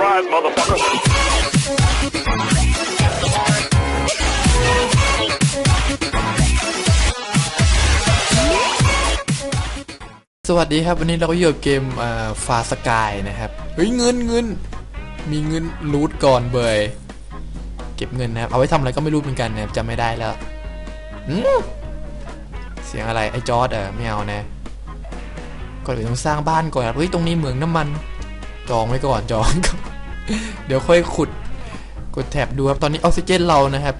Surprise, motherfucker. สวัสดีครับวันนี้เราก็อยู่กับเกมฟาสกายนะครับเฮ้ยเงินเงินมีเงินรูทก่อนเบยเก็บเงินนะครับเอาไว้ทำอะไรก็ไม่รู้เหมือนกันนะจำไม่ได้แล้วเสียงอะไรไอ้จอร์ดเออไม่เอานะก่อนอื่นต้องสร้างบ้านก่อนครับเฮ้ยตรงนี้เหมืองน้ำมัน จองไว้ก่อนจองก่อนเดี๋ยวค่อยขุดกดแท็บดูครับตอนนี้ออกซิเจนเรานะครับ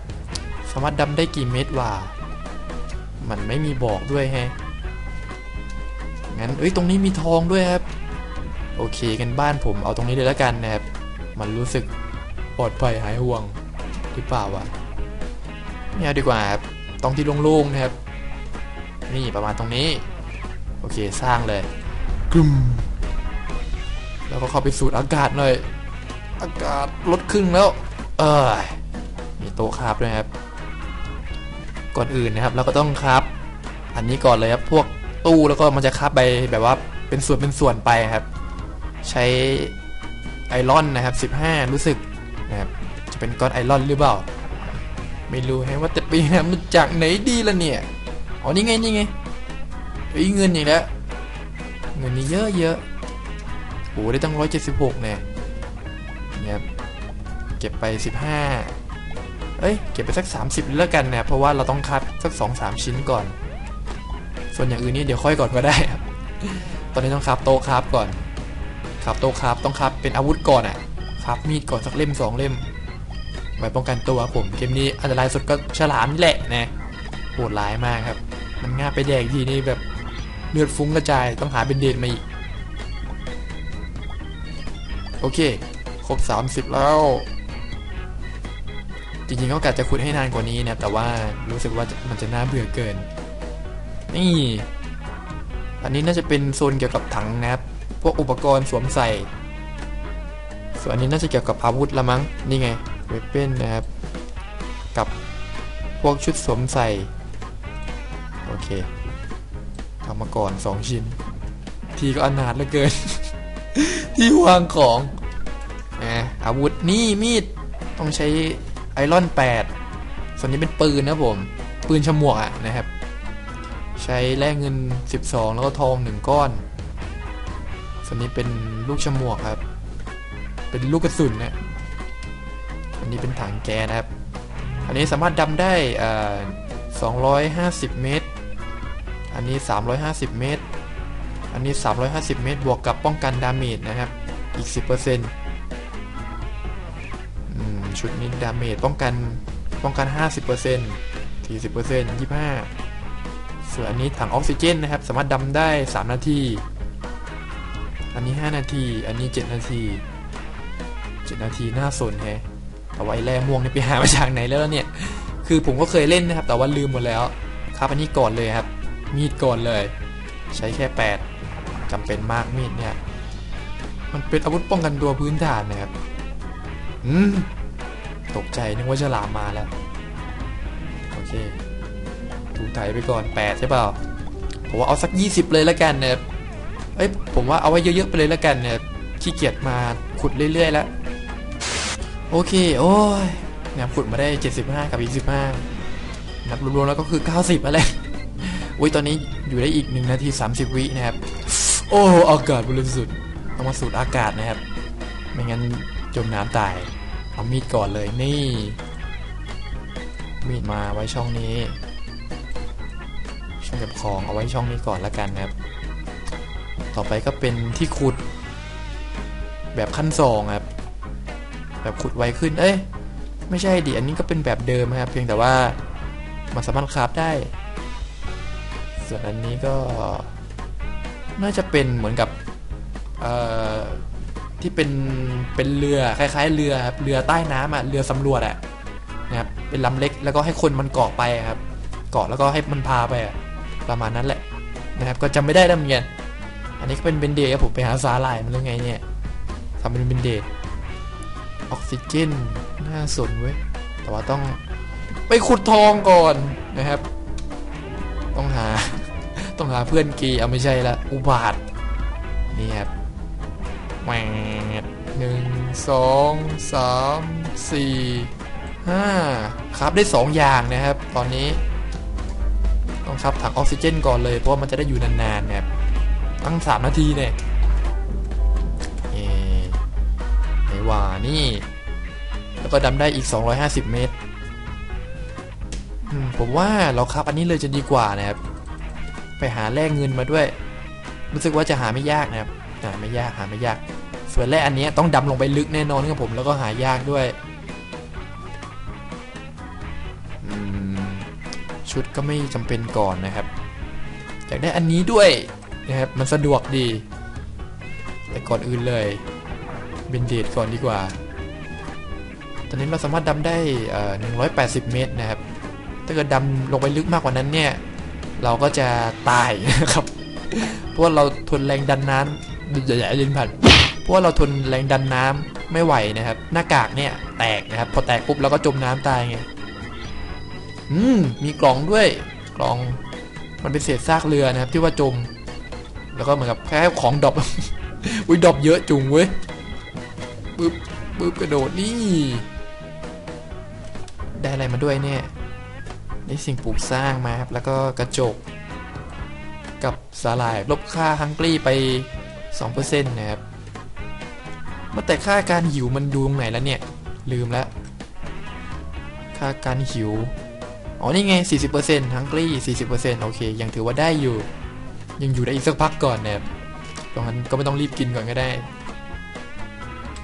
สามารถดำได้กี่เม็ดวะมันไม่มีบอกด้วยแฮะงั้นเอ้ยตรงนี้มีทองด้วยครับ โอเคกันบ้านผมเอาตรงนี้เลยแล้วกันนะครับ มันรู้สึกปลอดภัยหายห่วงหรือเปล่าวะไม่เอาดีกว่าครับต้องที่โล่งๆนะครับ นี่ประมาณตรงนี้ โอเคสร้างเลยกลุ่ม แล้วก็เข้าไปสูดอากาศหน่อย อากาศลดครึ่งแล้ว เออมีโต๊ะคราบด้วยครับ ก่อนอื่นนะครับเราก็ต้องครับอันนี้ก่อนเลยครับ พวกตู้แล้วก็มันจะคับไปแบบว่าเป็นส่วนเป็นส่วนไปครับ ใช้ไอรอนนะครับ 15 รู้สึกนะครับจะเป็นก้อนไอรอนหรือเปล่า ไม่รู้ให้ว่าแต่ไปหามาจากไหนดีล่ะเนี่ย อ๋อนี่ไงนี่ไงเฮ้เงินอีกแล้วเงินนี่เยอะเยอะ โอ้ได้ตั้งร้อยเจ็ดสิบหกเนี่ยนะครับเก็บไป 15 เอ้ย เก็บไปสัก 30แล้วกันนะเพราะว่าเราต้องคัดสัก 2-3 ชิ้นก่อน ส่วนอย่างอื่นนี่เดี๋ยวค่อยก่อนก็ได้ครับ ตอนนี้ต้องคราบโต๊ะคราบก่อนคราบโต๊ะคราบต้องคราบเป็นอาวุธก่อนอะคราบมีดก่อนสักเล่มสองเล่ม ไว้ป้องกันตัวผม เกมนี้อันตรายสุดก็ฉลามนี่แหละนะโหดร้ายมากครับ มันง่ายไปแดกทีนี่แบบเลือดฟุ้งกระจายต้องหาเป็นเดนมาอีก โอเค ครบ 30 แล้ว จริงๆก็กะจะขุดให้นานกว่านี้นะ แต่ว่ารู้สึกว่ามันจะน่าเบื่อเกิน นี่ อันนี้น่าจะเป็นโซนเกี่ยวกับถังนะครับพวกอุปกรณ์สวมใส่ ส่วนอันนี้น่าจะเกี่ยวกับอาวุธละมั้ง นี่ไงเวปเป้นนะครับ กับพวกชุดสวมใส่ โอเคทำมาก่อน 2 ชิ้น ทีก็อนาถเหลือเกิน ที่วางของนะอาวุธนี่มีดต้องใช้ไอรอน8ส่วนนี้เป็นปืนนะผม ปืนฉมวกอะนะครับ ใช้แลกเงิน 12 แล้วก็ทอง1ก้อน ส่วนนี้เป็นลูกฉมวกครับ เป็นลูกกระสุนนะอันนี้เป็นถังแก๊สนะครับ อันนี้สามารถดำได้อ่า250 เมตร อันนี้ 350 เมตร อันนี้ 350 เมตร บวกกับป้องกันดาเมจนะครับ อีก 10%อืมชุดนี้ดาเมจป้องกันป้องกัน 50% 40% 25 ส่วนอันนี้ถังออกซิเจนนะครับ สามารถดำได้ 3 นาที อันนี้ 5 นาที อันนี้ 7 นาที 7 นาทีน่าสนแฮะแต่ว่าไอ้แร่ม่วงนี่ไปหามาจากไหนแล้วเนี่ย คือผมก็เคยเล่นนะครับ แต่ว่าลืมหมดแล้ว ครับอันนี้ก่อนเลยครับ มีดก่อนเลย ใช้แค่ 8 จำเป็นมากมีดเนี่ย มันเป็นอาวุธป้องกันตัวพื้นฐานนะครับ อืม ตกใจนึกว่าฉลามมาแล้ว โอเคถูไถไปก่อน 8 ใช่เปล่า ผมว่าเอาสัก 20 เลยแล้วกันเนะครับเอ้ย ผมว่าเอาไว้เยอะๆไปเลยแล้วกันเนี่ยขี้เกียจมาขุดเรื่อยๆแล้ว โอเค โอ้ยเนี่ยขุดมาได้ 75 กับ 25 นับรวมๆแล้วก็คือ 90อะไรอุ้ยตอนนี้อยู่ได้อีก 1 นาที 30 วินะครับ โอ้อากาศบริสุทธิ์ต้องมาสูดอากาศนะครับ ไม่งั้นจมน้ำตาย เอามีดก่อนเลยนี่ มีดมาไว้ช่องนี้ ช่องเก็บของเอาไว้ช่องนี้ก่อนละกันนะครับ ต่อไปก็เป็นที่ขุด แบบขั้นสองครับ แบบขุดไวขึ้น เอ้ยไม่ใช่ดิอันนี้ก็เป็นแบบเดิมครับ เพียงแต่ว่ามันสามารถคราฟได้ ส่วนอันนี้ก็ น่าจะเป็นเหมือนกับที่เป็นเป็นเรือคล้ายๆ เรือครับเรือใต้น้ำอะเรือสำรวจอะนะครับเป็นลำเล็กแล้วก็ให้คนมันเกาะไปครับ เกาะแล้วก็ให้มันพาไปประมาณนั้นแหละนะครับ ก็จำไม่ได้แล้วเหมือนกันอันนี้ก็เป็นเบนเดย์ครับผมไปหาสาหร่ายมันเรื่องไงเนี่ยทำเป็นเบนเดย์ออกซิเจนน่าสนเว้ยแต่ว่าต้องไปขุดทองก่อนนะครับ ต้องหา ต้องหาเพื่อนกีเอาไม่ใช่ละอุบาทนี่ครับแหวดหนึ่งสองสามสี่ห้าครับได้สองอย่างนะครับ ตอนนี้ ต้องครับถังออกซิเจนก่อนเลย เพราะมันจะได้อยู่นานๆนะครับตั้งสามนาทีเนี่ยเอ๊ะไหนว่านี่ แล้วก็ดำได้อีก 250 เมตร ผมว่าเราครับอันนี้เลยจะดีกว่านะครับ ไปหาแลกเงินมาด้วย รู้สึกว่าจะหาไม่ยากนะครับหาไม่ยากหาไม่ยาก ส่วนแรกอันนี้ต้องดำลงไปลึกแน่นอนครับผมแล้วก็หายากด้วยชุดก็ไม่จำเป็นก่อนนะครับอยากได้อันนี้ด้วยนะครับมันสะดวกดี แต่ก่อนอื่นเลยเบนเดดก่อนดีกว่า ตอนนี้เราสามารถดำได้ 180 เมตรนะครับ ถ้าเกิดดำลงไปลึกมากกว่านั้นเนี่ย เราก็จะตายนะครับ เพราะว่าเราทนแรงดันน้ำอย่าอย่าลิ้นผัดเพราะว่าเราทนแรงดันน้ำไม่ไหวนะครับ หน้ากากเนี่ยแตกนะครับ พอแตกปุ๊บเราก็จมน้ำตายไง อืม มีกล่องด้วย กล่อง มันเป็นเศษซากเรือนะครับ ที่ว่าจม แล้วก็เหมือนกับแค่ของดรอปอุ้ยดรอปเยอะจุงเว้ยปึ๊บปึ๊บกระโดดนี่ ได้อะไรมาด้วยเนี่ย ได้สิ่งปลูกสร้างมาครับ แล้วก็กระจก กับสาหร่ายลบค่าฮังกี้ไป 2%นะครับเมื่อแต่ค่าการหิวมันดูตรงไหนแล้วเนี่ย ลืมแล้ว ค่าการหิว อ๋อ นี่ไง 40%ฮังกี้40%โอเค ยังถือว่าได้อยู่ ยังอยู่ได้อีกสักพักก่อนนะครับตรงนั้นก็ไม่ต้องรีบกินก่อนก็ได้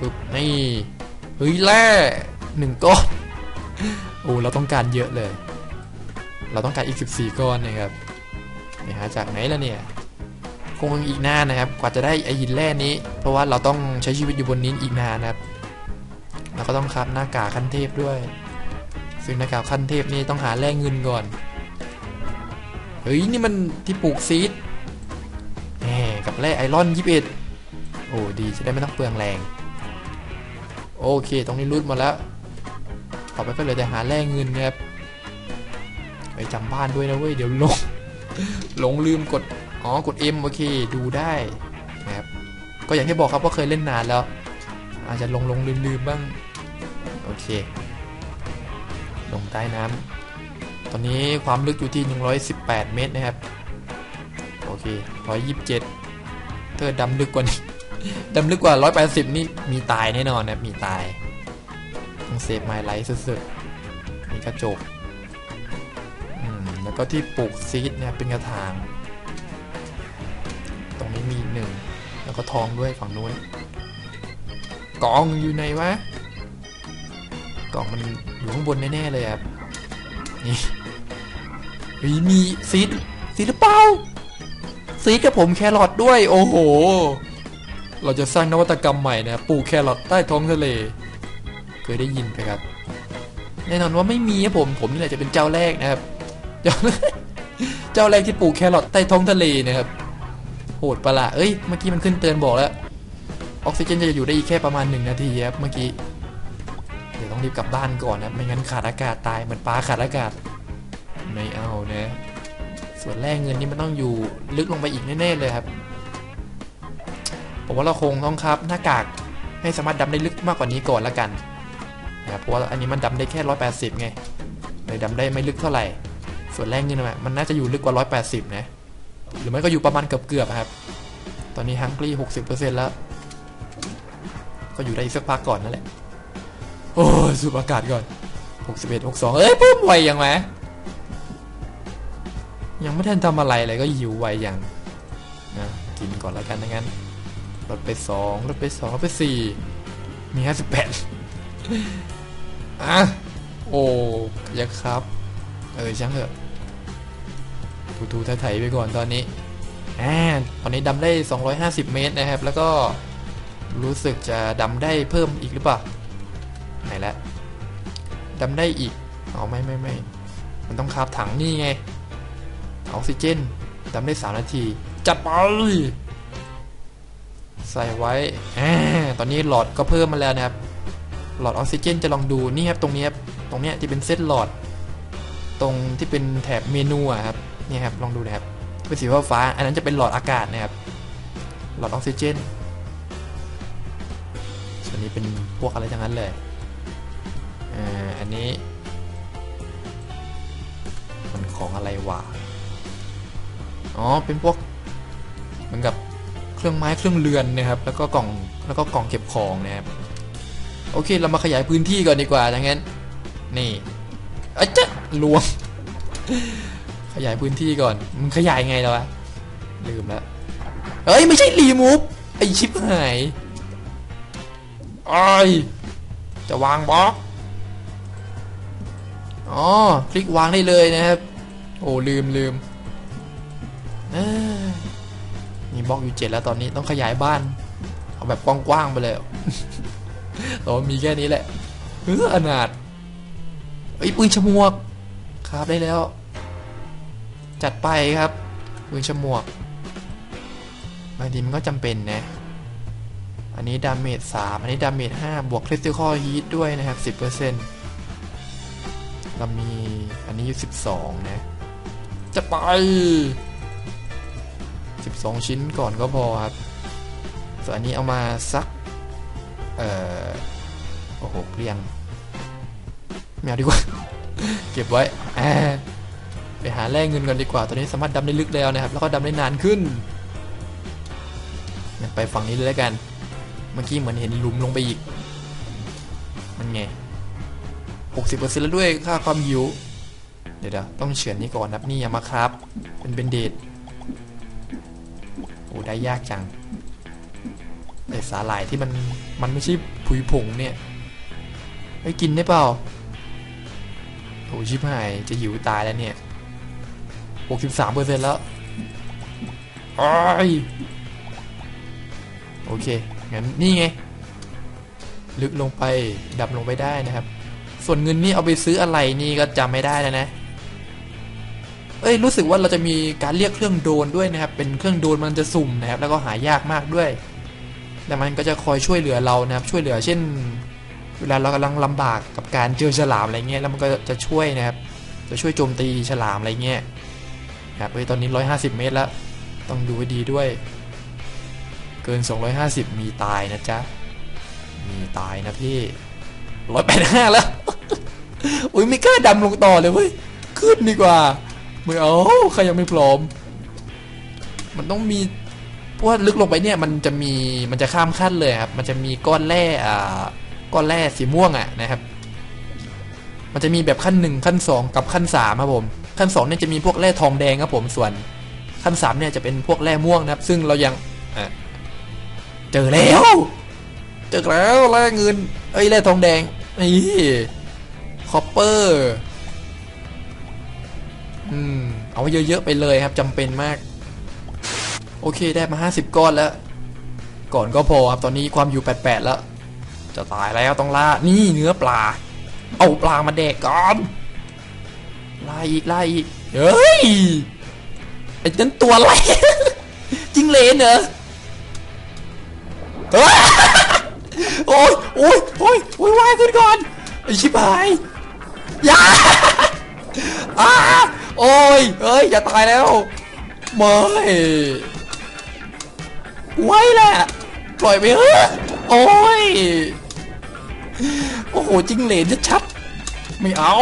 ปึ๊บนี่ เฮ้ยแร่หนึ่งก้อน โอ้ เราต้องการเยอะเลย เราต้องการอีก 14 ก้อนนะครับไปหาจากไหนล่ะเนี่ยคงอีกนานนะครับ กว่าจะได้ไอหินแร่นี้ เพราะว่าเราต้องใช้ชีวิตอยู่บนนี้อีกนานนะครับแล้วก็ต้องครับหน้ากากขั้นเทพด้วย ซึ่งหน้ากากขั้นเทพนี่ต้องหาแร่เงินก่อน เฮ้ยนี่มันที่ปลูกซีดแหมกับแร่ไอรอน21 โอ้ดีจะได้ไม่ต้องเปลืองแรง โอเค ตรงนี้รูดมาแล้ว ต่อไปก็เหลือแต่หาแร่เงินนะครับ ไปจำบ้านด้วยนะเว้ย เดี๋ยวหลงหลงลืมกด อ๋อ กด M โอเค ดูได้นะครับ ก็อย่างที่บอกครับว่าเคยเล่นนานแล้ว อาจจะหลงหลงลืมลืมบ้าง โอเค ลงใต้น้ำ ตอนนี้ความลึกอยู่ที่ 118 เมตรนะครับ โอเค 127 เธอดำลึกกว่านี้ดำลึกกว่า 180 นี่มีตายแน่นอนนะมีตายต้องเซฟไมล์ไลท์สุดๆมีกระจก ก็ที่ปลูกซีดเนี่ยเป็นกระถาง ตรงนี้มีหนึ่ง แล้วก็ทองด้วยฝั่งนู้น กล่องอยู่ไหนวะ กล่องมันอยู่ข้างบนแน่ๆเลยครับ นี่มีซีดซีดหรือเปล่าซีดกับผมแครอทด้วย โอ้โห เราจะสร้างนวัตกรรมใหม่นะปลูกแครอทใต้ท้องทะเล เคยได้ยินไหมครับ แน่นอนว่าไม่มีครับผม ผมนี่แหละจะเป็นเจ้าแรกนะครับ เจ้าเจ้าแรกที่ปลูกแครอทใต้ท้องทะเลนะครับโหดประหลาดเอ้ยเมื่อกี้มันขึ้นเตือนบอกแล้วออกซิเจนจะอยู่ได้อีกแค่ประมาณหนึ่งนาทีครับเมื่อกี้เดี๋ยวต้องรีบกลับบ้านก่อนนะไม่งั้นขาดอากาศตายเหมือนปลาขาดอากาศไม่เอานะส่วนแรกเงินนี่มันต้องอยู่ลึกลงไปอีกแน่ๆเลยครับผมว่าเราคงต้องครับหน้ากากให้สามารถดำได้ลึกมากกว่านี้ก่อนละกันนะเพราะว่าอันนี้มันดำได้แค่ 180 ไงเลยดำได้ไม่ลึกเท่าไหร่ ส่วนแรกเงินน่ะมันน่าจะอยู่ลึกกว่า 180 นะ หรือไม่ก็อยู่ประมาณเกือบๆครับ ตอนนี้ฮังกี้60%แล้ว ก็อยู่ได้อีกสักพักก่อนนั่นแหละ โอ้สูบอากาศก่อน 61 62 เอ้ยปุ๊บไวยังไหมยังไม่ทันทำอะไรเลยก็หิวไวยังนะกินก่อนแล้วกันนะงั้นลดไป2ลดไป2ลดไป 4 มี 58อะโอ้ยครับ เออช่างเถอะ ทูๆไถๆไปก่อนตอนนี้อ่าตอนนี้ดำได้ 250 เมตรนะครับ แล้วก็รู้สึกจะดำได้เพิ่มอีกหรือเปล่าไหนละดำได้อีกอ๋อไม่ไม่ไม่มันต้องคาบถังนี่ไงออกซิเจนดำได้ 3 นาที จัดไปใส่ไว้อ่าตอนนี้หลอดก็เพิ่มมาแล้วนะครับ หลอดออกซิเจนจะลองดูนี่ครับตรงนี้ครับตรงเนี้ยที่เป็นเซตหลอด ตรงที่เป็นแถบเมนูอะครับ นี่ครับลองดูนะครับเป็นสีฟ้าอันนั้นจะเป็นหลอดอากาศนะครับ หลอดออกซิเจนใช้อันนี้เป็นพวกอะไรทั้งนั้นเลยอ่าอันนี้ มันของอะไรวะอ๋อเป็นพวกเหมือนกับเครื่องไม้เครื่องเรือนนะครับ แล้วก็กล่องแล้วก็กล่องเก็บของนะครับโอเค เรามาขยายพื้นที่ก่อนดีกว่าดังนั้น นี่อ้ยจะลวง ขยายพื้นที่ก่อนมึงขยายไงแล้ววะลืมแล้วเฮ้ยไม่ใช่รีมูฟไอชิปหายไอยจะวางบล็อกอ๋อคลิกวางได้เลยนะครับ โอ้ลืมลืมมีบล็อกอยู่เจ็ดแล้วตอนนี้ต้องขยายบ้าน เอาแบบกว้างๆไปเลยแต่ว่ามีแค่นี้แหละเอออนาถไอ้ปืนฉมวกครับได้แล้ว จัดไปครับปืนฉมวกบางทีมันก็จำเป็นนะ อันนี้ดาเมจ3อันนี้ดาเมจ5บวกคริสติคอลฮีทด้วยนะครับ 10%เรามีอันนี้อยู่ 12 นะ จะไป 12 ชิ้นก่อนก็พอครับ ส่วนอันนี้เอามาสัก เอ่อ โอ้โหเกลียงไม่เอาดีกว่า เก็บไว้อ่า ไปหาแลกเงินกันดีกว่า ตอนนี้สามารถดำได้ลึกแล้วนะครับ แล้วก็ดำได้นานขึ้น ไปฝั่งนี้เลยแล้วกัน เมื่อกี้เหมือนเห็นหลุมลงไปอีก มันไง60%แล้วด้วยค่าความหิว เดี๋ยวต้องเฉือนนี่ก่อนนับนี่ยามาครับ เป็นเบนเดดโอ้ได้ยากจังไอสาหร่ายที่มันมันไม่ใช่ผุยผงเนี่ยไปกินได้เปล่าโอ้ชิบหายจะหิวตายแล้วเนี่ย 63%แล้วอ้ยโอเค งั้นนี่ไง ลึกลงไปดับลงไปได้นะครับ ส่วนเงินนี่เอาไปซื้ออะไรนี่ก็จำไม่ได้แล้วนะ เอ้ยรู้สึกว่าเราจะมีการเรียกเครื่องโดนด้วยนะครับ เป็นเครื่องโดนมันจะสุ่มนะครับ แล้วก็หายากมากด้วย แต่มันก็จะคอยช่วยเหลือเรานะครับ ช่วยเหลือเช่น เวลาเรากำลังลำบากกับการเจอฉลามอะไรเงี้ย แล้วมันก็จะช่วยนะครับ จะช่วยโจมตีฉลามอะไรเงี้ย ครับเฮ้ยตอนนี้ 150 เมตรแล้ว ต้องดูให้ดีด้วย เกิน 250 มีตายนะจ๊ะ มีตายนะพี่ 185 แล้ว อุ้ยไม่กล้าดำลงต่อเลยเว้ย ขึ้นดีกว่าไม่เอาใครยังไม่พร้อม มันต้องมีเพราะว่าลึกลงไปเนี่ยมันจะมีมันจะข้ามขั้นเลยครับ มันจะมีก้อนแร่อ่าก้อนแร่สีม่วงอะนะครับ มันจะมีแบบขั้นหนึ่งขั้นสองกับขั้นสามครับผม ขั้นสองเนี่ยจะมีพวกแร่ทองแดงครับผมส่วน ขั้นสามเนี่ยจะเป็นพวกแร่ม่วงนะครับ ซึ่งเรายังเจอแล้ว เจอแล้วแร่เงิน เอ้ยแร่ทองแดงนี่คอปเปอร์อืมเอาไว้เยอะๆไปเลยครับจำเป็นมาก โอเคได้มา 50 ก้อนแล้ว ก่อนก็พอครับตอนนี้ความอยู่ 88 แล้ว จะตายแล้วต้องล่านี่เนื้อปลา เอาปลามาแดกก่อนไล่อีกไล่อีกเฮ้ยไอ้นั่นตัวอะไรจิงเลนเหรอโอ้ยโอ้ยโอ้ยโอ้ยว่ายขึ้นก่อนไอชิบหายย่าอ้าโอ้ยเอ้ยอย่าตายแล้วไม่ไว้แหละปล่อยไปเถอะโอ้ย อ้โหจิงเหลนชัดๆไม่เอา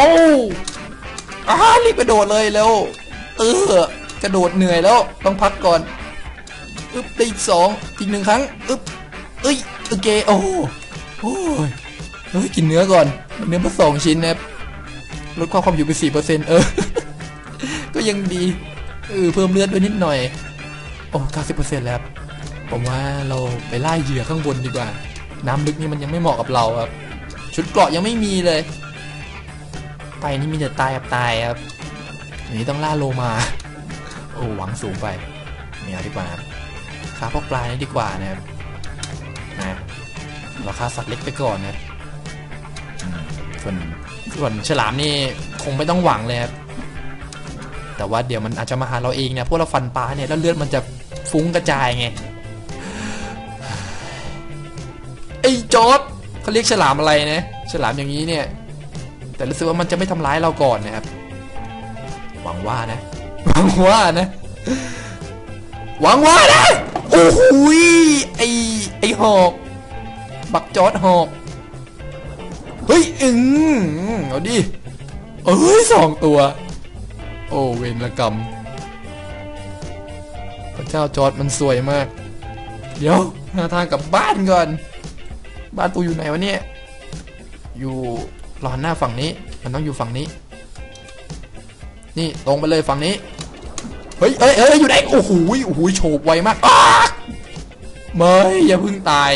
อ้ารีบกระโดดเลยแล้วเออกระโดดเหนื่อยแล้วต้องพักก่อนอึ๊บได้อีกสองอีกหนึ่งครั้งอึ๊บเอ้ยโอเคโอ้โหโอ้ยเฮ้ยกินเนื้อก่อนเนื้อมาสองชิ้นนะครับลดความความอยู่ไปสี่เปอร์เซ็นต์เออ ก็ยังดีเออเพิ่มเลือดด้วยนิดหน่อย โอ้เก้าสิบเปอร์เซ็นต์แล้วผมว่าเราไปไล่เหยื่อข้างบนดีกว่า น้ำลึกนี่มันยังไม่เหมาะกับเราครับ ชุดเกราะยังไม่มีเลย ไปนี่มีแต่ตายกับตายครับอย่างนี้ต้องล่าโลมา โอ้หวังสูงไปไม่เอาดีกว่าครับฆ่าพวกปลานี่ดีกว่านะครับนะเราฆ่าสัตว์เล็กไปก่อนนะครับส่วนส่วนฉลามนี่คงไม่ต้องหวังเลยครับแต่ว่าเดี๋ยวมันอาจจะมาหาเราเองเนี่ยพวกเราฟันปลาเนี่ยแล้วเลือดมันจะฟุ้งกระจายไงไอ้จอร์ด เขาเรียกฉลามอะไรนะฉลามอย่างนี้เนี่ย แต่รู้สึกว่ามันจะไม่ทำร้ายเราก่อนนะครับ หวังว่านะ หวังว่านะ หวังว่านะโอ้โหไอไอหอกบักจอดหอกเฮ้ยอึงเอาดิเอ้ยสองตัว โอ้เวรกรรมพระเจ้าจอดมันสวยมาก เดี๋ยวหาทางกลับบ้านก่อน บ้านตูอยู่ไหนวะเนี่ย อยู่รอนหน้าฝั่งนี้ มันต้องอยู่ฝั่งนี้ นี่ตรงไปเลยฝั่งนี้ เฮ้ยเอ้ยเอ้ยอยู่ไหน โอ้โหโอ้โหโฉบไวมากอ้าไม่อย่าเพิ่งตาย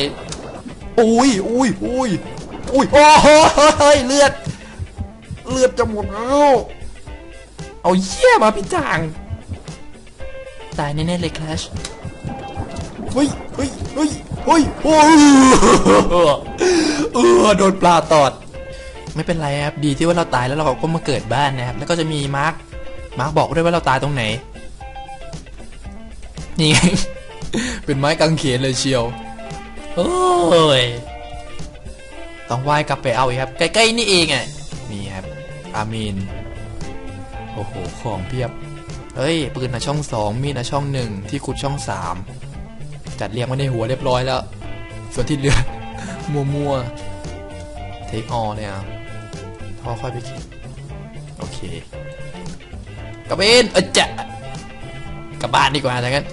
อุ้ยอุ้ยอุ้ยอุ้ย โอ้โหเลือด เลือดจะหมดแล้วเอาเหี้ยมาพี่จาง ตายแน่ๆเลยคลช ฮ้ยเฮ้ยเฮ้ยเฮ้ยโอ้เออโดนปลาตอด ไม่เป็นไรครับดีที่ว่าเราตายแล้วเราก็มาเกิดบ้านนะครับ แล้วก็จะมีมาร์คมาร์คบอกด้วยว่าเราตายตรงไหน นี่ไง เป็นไม้กางเขนเลยเชียว โอ้ย ต้องว่ายกลับไปเอาอีกครับ ใกล้ๆนี่เองอะ นี่ครับ อามีน โอ้โห ของเพียบ เฮ้ย ปืนนะช่องสองมีดนะช่องหนึ่งที่ขุดช่องสาม จัดเรียงไว้ในหัวเรียบร้อยแล้ว ส่วนที่เหลือ มัวๆเทคออเลยอะพอค่อยไปคิดโอเคกระเบนเออจะกลับบ้านดีกว่าถ้างั้น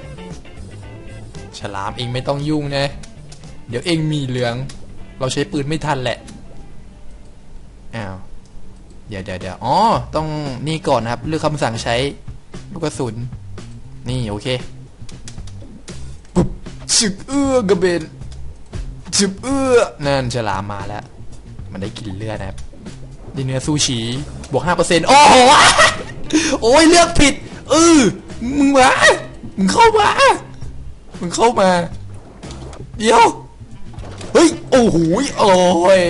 ฉลามเองไม่ต้องยุ่งนะ เดี๋ยวเองมีเหลือง เราใช้ปืนไม่ทันแหละอ้าวเดี๋ยวเดี๋ยวเดี๋ยวอ๋อ ต้องนี่ก่อนนะครับ เลือกคำสั่งใช้ลูกกระสุน นี่ โอเค ปุ๊บเอื้อกระเบนฉึบเอื้อนั่นฉลามมาแล้ว มันได้กลินเลือดนะครับด้เนื้อซูชิบวกห้าเปอร์เซ็นต์โอ้โหโอ้ยเลือกผิดเออมึงมามึงเข้ามามึงเข้ามา เดี๋ยว เฮ้ย โอ้โหยโอ้ย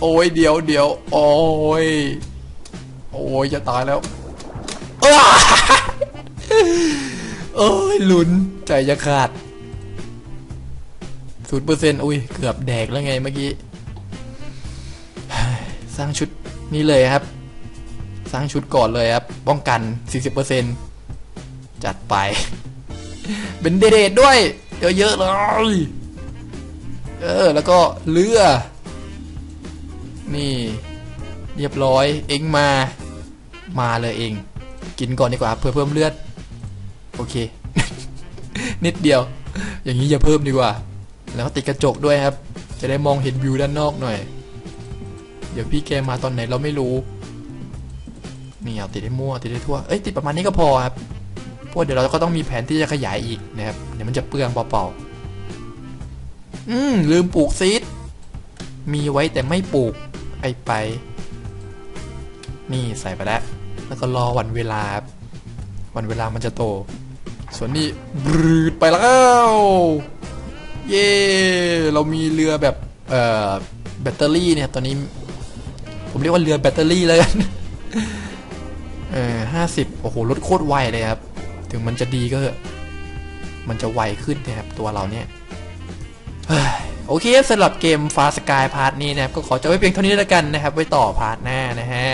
โอ้ย เดี๋ยวเดี๋ยวโอ้ย โอ้ย จะตายแล้วอ้าเอ้ย ลุ้นใจจะขาด ศูนย์เปอร์เซ็นต์อุ้ย เกือบแดกแล้วไงเมื่อกี้ สร้างชุดนี้เลยครับ สร้างชุดก่อนเลยครับ ป้องกัน 40%จัดไป เป็นเดทด้วย เยอะๆเลย เออ แล้วก็เรือ นี่ เรียบร้อย เองมา มาเลยเอง กินก่อนดีกว่า เพื่อเพิ่มเลือด โอเค นิดเดียว อย่างนี้อย่าเพิ่มดีกว่า แล้วติดกระจกด้วยครับ จะได้มองเห็นวิวด้านนอกหน่อย เดี๋ยวพี่แกมาตอนไหนเราไม่รู้ นี่เอาติดให้มั่วติดให้ทั่ว เอ้ยติดประมาณนี้ก็พอครับเพราะเดี๋ยวเราก็ต้องมีแผนที่จะขยายอีกนะครับ เดี๋ยวมันจะเปลืองเปล่าๆ อืมลืมปลูกซีด มีไว้แต่ไม่ปลูก ไอไป นี่ใส่ไปแล้ว แล้วก็รอวันเวลา วันเวลามันจะโต ส่วนนี้บรืดไปแล้ว เย้เรามีเรือแบบเอ่อแบตเตอรี่เนี่ยตอนนี้ ผมเรียกว่าเรือแบตเตอรี่เลยกันเออห้าสิบโอ้โหรถโคตรไวเลยครับ ถึงมันจะดีก็เถอะมันจะไวขึ้นนะครับตัวเราเนี่ยเฮ้ยโอเคสำหรับเกมฟาสกายพาร์ทนี้นะครับ ก็ขอจะไว้เพียงเท่านี้แล้วกันนะครับ ไว้ต่อพาร์ทหน้านะฮะ